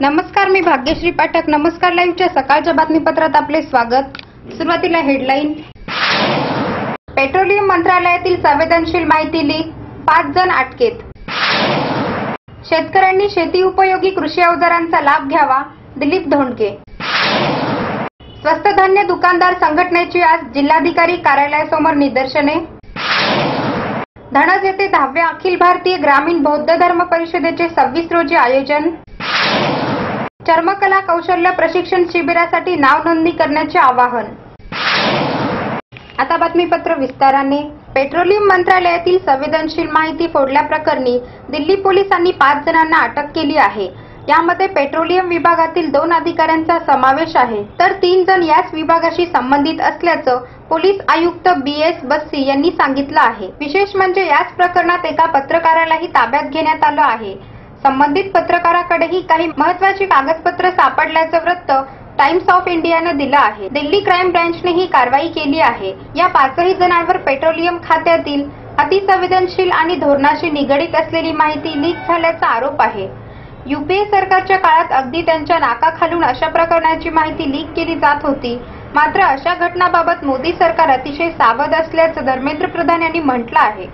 नमस्कार मी भाग्यश्री पाठक. नमस्कार लाईव्हच्या सकाळच्या बातमीपत्रात आपले स्वागत. सुरुवातीला हेडलाईन. पेट्रोलियम मंत्रालयातील संवेदनशील माहिती लीक पाच जण अटकेत. शेतकऱ्यांनी शेती उपयोगी कृषी अवजारांचा लाभ घ्यावा दिलीप धोंडके. स्वस्त धान्य दुकानदार संघटनेची आज जिल्हाधिकारी कार्यालयासमोर निदर्शने. धनज येथे दहाव्या अखिल भारतीय ग्रामीण बौद्ध धर्म परिषदेचे सव्वीस रोजी आयोजन. चर्मकला कौशल्य प्रशिक्षण शिबिरासाठी नाव नोंदणी करण्याचे आवाहन. आता बातमीपत्र विस्ताराने. पेट्रोलियम मंत्रालयातील संवेदनशील माहिती फोडल्याप्रकरणी दिल्ली पोलिसांनी पाच जणांना अटक केली आहे. यामध्ये पेट्रोलियम विभागातील दोन अधिकाऱ्यांचा समावेश आहे. तर तीन जण याच विभागाशी संबंधित असल्याचं पोलीस आयुक्त बी एस बस्सी यांनी सांगितलं आहे. विशेष म्हणजे याच प्रकरणात एका पत्रकारालाही ताब्यात घेण्यात आलं आहे. संबंधित पत्रकाराकडेही काही महत्वाची कागदपत्र सापडल्याचं वृत्त टाइम्स ऑफ इंडियानं दिलं आहे. दिल्ली क्राईम ब्रँचने ही कारवाई केली आहे. या पाचही जणांवर पेट्रोलियम खात्यातील अतिसंवेदनशील आणि धोरणाशी निगडीत असलेली माहिती लीक झाल्याचा आरोप आहे. युपीए सरकारच्या काळात अगदी त्यांच्या नाकाखालून अशा प्रकरणाची माहिती लीक केली जात होती. मात्र अशा घटनाबाबत मोदी सरकार अतिशय सावध असल्याचं धर्मेंद्र प्रधान यांनी म्हटलं आहे.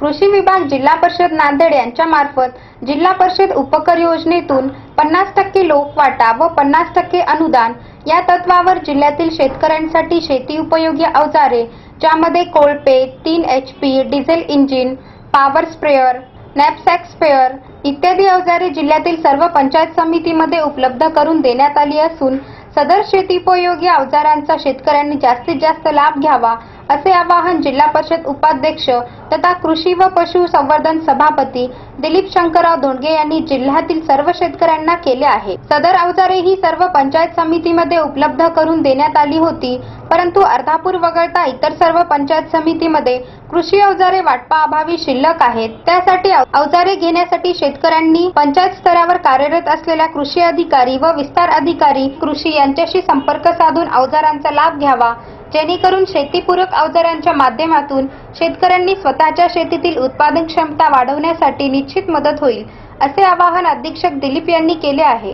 कृषी विभाग जिल्हा परिषद नांदेड यांच्या मार्फत जिल्हा परिषद उपकर योजनेतून पन्नास टक्के लोकवाटा व पन्नास टक्के अनुदान या तत्वावर जिल्ह्यातील शेतकऱ्यांसाठी शेती उपयोगी अवजारे ज्यामध्ये कोळपे तीन H P diesel engine power sprayer knapsack spare इत्यादी अवजारे जिल्ह्यातील सर्व पंचायत समितीमध्ये उपलब्ध करून देण्यात आली असून सदर शेतीपयोगी अवजारांचा शेतकऱ्यांनी जास्तीत जास्त लाभ घ्यावा असे आवाहन जिल्हा परिषद उपाध्यक्ष तथा कृषी व पशु संवर्धन सभापती दिलीप शंकरराव धोंडगे यांनी जिल्ह्यातील सर्व शेतकऱ्यांना केले आहे. सदर अवजारे ही सर्व पंचायत समितीमध्ये उपलब्ध करून देण्यात आली होती परंतु अर्धापूर वगळता इतर सर्व पंचायत समितीमध्ये कृषी अवजारे वाटपाअभावी शिल्लक आहेत. त्यासाठी अवजारे घेण्यासाठी शेतकऱ्यांनी पंचायत स्तरावर कार्यरत असलेल्या कृषी अधिकारी व विस्तार अधिकारी कृषी यांच्याशी संपर्क साधून अवजारांचा लाभ घ्यावा जेणेकरून शेतीपूरक अवजारांच्या माध्यमातून शेतकऱ्यांनी स्वतःच्या शेतीतील उत्पादन क्षमता वाढवण्यासाठी निश्चित मदत होईल असे आवाहन अधीक्षक दिलीप यांनी केले आहे.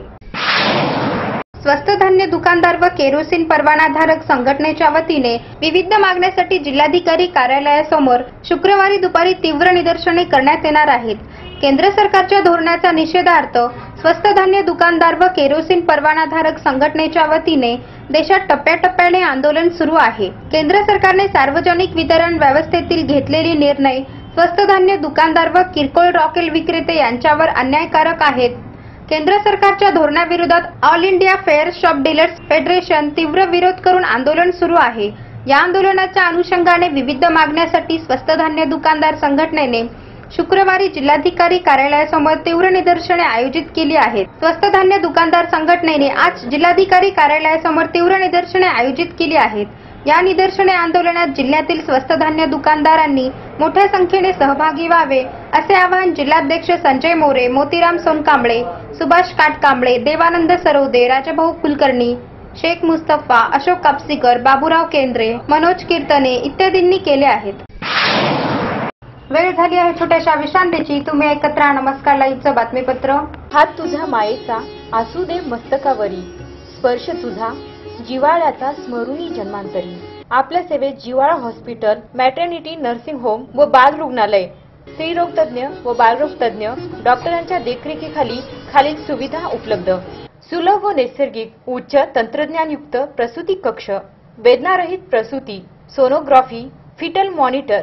स्वस्त धान्य दुकानदार व केरोसिन परवानाधारक संघटनेच्या वतीने विविध मागण्यासाठी जिल्हाधिकारी कार्यालयासमोर शुक्रवारी दुपारी तीव्र निदर्शने करण्यात येणार आहेत. केंद्र सरकारच्या धोरणाचा निषेधार्थ स्वस्त धान्य दुकानदार व केरोसिन परवानाधारक संघटनेच्या वतीने देशात टप्प्याटप्प्याने आंदोलन सुरू आहे. केंद्र सरकारने सार्वजनिक वितरण व्यवस्थेतील घेतलेले निर्णय स्वस्त धान्य दुकानदार व किरकोळ रॉकेल विक्रेते यांच्यावर अन्यायकारक आहेत. केंद्र सरकारच्या धोरणाविरोधात All India fair shop dealers federation तीव्र विरोध करून आंदोलन सुरू आहे. या आंदोलनाच्या अनुषंगाने विविध मागण्यासाठी स्वस्त धान्य दुकानदार संघटनेने शुक्रवारी जिल्हाधिकारी कार्यालयासमोर तीव्र निदर्शने आयोजित केली आहेत. स्वस्त धान्य दुकानदार संघटनेने आज जिल्हाधिकारी कार्यालयासमोर तीव्र निदर्शने आयोजित केली आहेत. या निदर्शने आंदोलनात जिल्ह्यातील स्वस्त धान्य दुकानदारांनी मोठ्या संख्येने सहभागी व्हावे असे आवाहन जिल्हाध्यक्ष संजय मोरे मोतीराम सोनकांबळे सुभाष काटकांबळे देवानंद सरोदे राजाभाऊ कुलकर्णी शेख मुस्तफा अशोक कापसीकर बाबूराव केंद्रे मनोज कीर्तने इत्यादींनी केले आहेत. वेळ झाली आहे छोट्याशा विश्रांतीची. तुम्ही एकत्र नमस्कार लाईव्हचं बातमीपत्र. हात तुझ्या मायेचा आसू दे मस्तकावरी. स्पर्श तुझा जिवाळ्याचा स्मरुणी जन्मांतरी. आपल्या सेवेत जिवाळा हॉस्पिटल मॅटर्निटी नर्सिंग होम व बाल रुग्णालय. स्त्रीरोग तज्ञ व बालरोग तज्ञ डॉक्टरांच्या देखरेखीखाली खालील सुविधा उपलब्ध. सुलभ व नैसर्गिक उच्च तंत्रज्ञानयुक्त प्रसूती कक्ष. वेदनारहित प्रसूती सोनोग्राफी फिटल मॉनिटर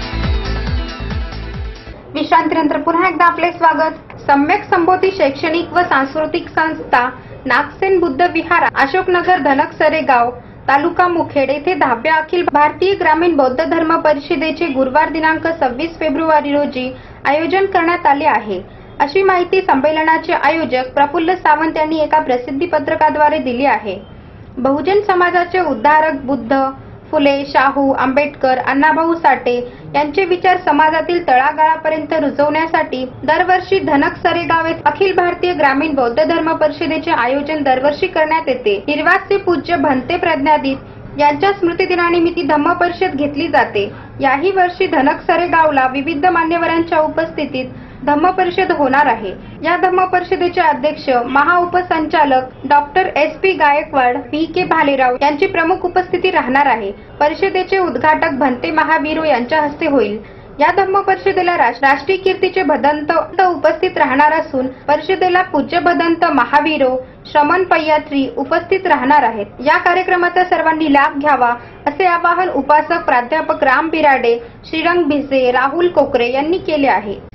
विश्रांतीनंतर पुन्हा एकदा आपले स्वागत. सम्यक संबोधी शैक्षणिक व सांस्कृतिक संस्था नागसेन बुद्ध विहार अशोकनगर धनकसरे गाव तालुका मुखेड येथे दहाव्या अखिल भारतीय ग्रामीण बौद्ध धर्म परिषदेचे गुरुवार दिनांक सव्वीस फेब्रुवारी रोजी आयोजन करण्यात आले आहे. अशी माहिती संमेलनाचे आयोजक प्रफुल्ल सावंत यांनी एका प्रसिद्धी पत्रकाद्वारे दिली आहे. बहुजन समाजाचे उद्धारक बुद्ध फुले शाहू आंबेडकर अण्णाभाऊ साठे यांचे विचार समाजातील तळागाळापर्यंत रुजवण्यासाठी दरवर्षी धनक सरेगाव येथे अखिल भारतीय ग्रामीण बौद्ध धर्म परिषदेचे आयोजन दरवर्षी करण्यात येते. निर्वासचे पूज्य भंते प्रज्ञादित यांच्या स्मृतिदिनानिमित्त धम्म परिषद घेतली जाते. याही वर्षी धनक सरेगावला विविध मान्यवरांच्या उपस्थितीत धम्म परिषद होणार आहे. या धम्म परिषदेचे अध्यक्ष महाउपसंचालक doctor S P Gaikwad V K Bhalerao यांची प्रमुख उपस्थिती राहणार आहे. परिषदेचे उद्घाटक भंते महावीरू यांच्या हस्ते होईल. या धम्म परिषदेला राष्ट्रीय कीर्तीचे भदंत उपस्थित राहणार असून परिषदेला पूज्य भदंत महावीरो श्रमण पय्यात्री उपस्थित राहणार आहेत. या कार्यक्रमाचा सर्वांनी लाभ घ्यावा असे आवाहन उपासक प्राध्यापक राम बिराडे श्रीरंग भिसे राहुल कोकरे यांनी केले आहे.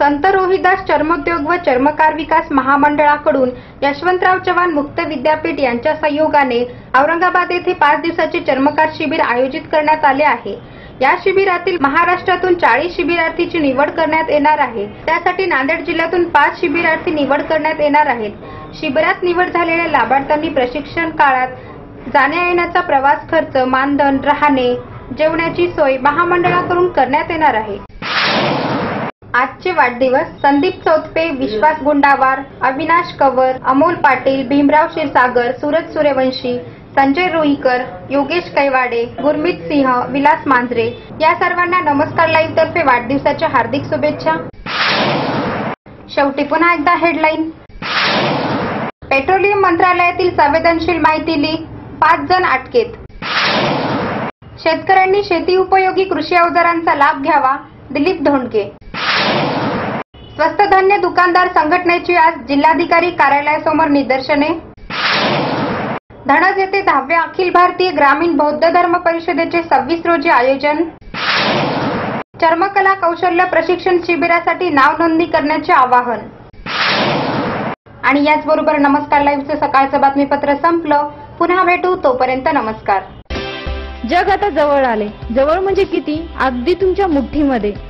संत रोहिदास चर्मोद्योग व चर्मकार विकास महामंडळाकडून यशवंतराव चव्हाण मुक्त विद्यापीठ यांच्या सहयोगाने औरंगाबाद येथे पाच दिवसाचे चर्मकार शिबिर आयोजित करण्यात आले आहे. या शिबिरातील महाराष्ट्रातून चाळीस शिबिरार्थीची निवड करण्यात येणार आहे. त्यासाठी नांदेड जिल्ह्यातून पाच शिबिरार्थी निवड करण्यात येणार आहेत. शिबिरात निवड झालेल्या लाभार्थ्यांनी प्रशिक्षण काळात जाण्या येण्याचा प्रवास खर्च मानधन राहणे जेवणाची सोय महामंडळाकडून करण्यात येणार आहे. आजचे वाढदिवस संदीप चौथपे विश्वास गुंडावार अविनाश कवर अमोल पाटील भीमराव क्षीरसागर सूरज सूर्यवंशी संजय रुईकर योगेश कैवाडे गुरमीत सिंह विलास मांजरे या सर्वांना नमस्कार लाईव्ह तर्फे वाढदिवसाच्या हार्दिक शुभेच्छा. शेवटी पुन्हा एकदा हेडलाईन पेट्रोलियम मंत्रालयातील संवेदनशील माहिती लीक पाच जण अटकेत. शेतकऱ्यांनी शेती उपयोगी कृषी अवजारांचा लाभ घ्यावा दिलीप धोंडके. स्वस्त धान्य दुकानदार संघटनेची आज जिल्हाधिकारी कार्यालयासमोर निदर्शने. धनज येथे दहाव्या अखिल भारतीय ग्रामीण बौद्ध धर्म परिषदेचे सव्वीस रोजी आयोजन. चर्मकला कौशल्य प्रशिक्षण शिबिरासाठी नाव नोंदणी करण्याचे आवाहन. आणि याचबरोबर नमस्कार लाईव्हचं सकाळचं बातमीपत्र संपलं. पुन्हा भेटू तोपर्यंत नमस्कार. जग आता जवळ आले. जवळ म्हणजे किती? अगदी तुमच्या मुठ्ठीमध्ये